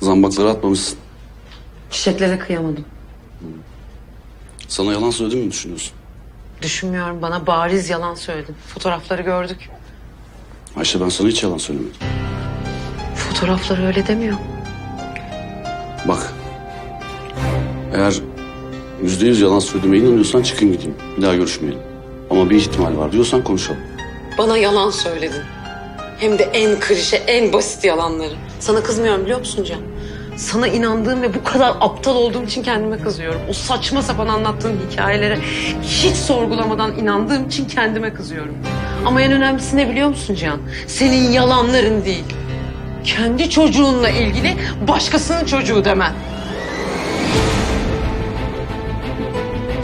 Zambakları atmamışsın. Çiçeklere kıyamadım. Sana yalan söyledim mi düşünüyorsun? Düşünmüyorum bana bariz yalan söyledin. Fotoğrafları gördük. Ayşe ben sana hiç yalan söylemedim. Fotoğrafları öyle demiyor. Bak. Eğer yüzde yüz yalan söylediğime inanıyorsan çıkın gideyim. Bir daha görüşmeyelim. Ama bir ihtimal var diyorsan konuşalım. Bana yalan söyledin. Hem de en klişe, en basit yalanları. Sana kızmıyorum biliyor musun Can? Sana inandığım ve bu kadar aptal olduğum için kendime kızıyorum. O saçma sapan anlattığın hikayelere hiç sorgulamadan inandığım için kendime kızıyorum. Ama en önemlisi ne biliyor musun Can? Senin yalanların değil. Kendi çocuğunla ilgili başkasının çocuğu demen.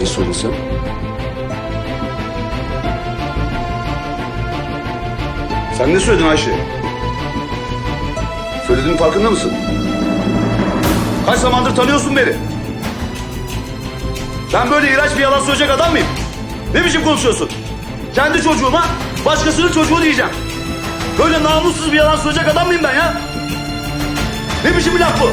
Ne sen? Sen ne söyledin Ayşe? Söylediğinin farkında mısın? Kaç zamandır tanıyorsun beni? Ben böyle iğrenç bir yalan söyleyecek adam mıyım? Ne biçim konuşuyorsun? Kendi çocuğuma başkasının çocuğu diyeceğim. Böyle namussuz bir yalan söyleyecek adam mıyım ben ya? Ne biçim bir laf bu?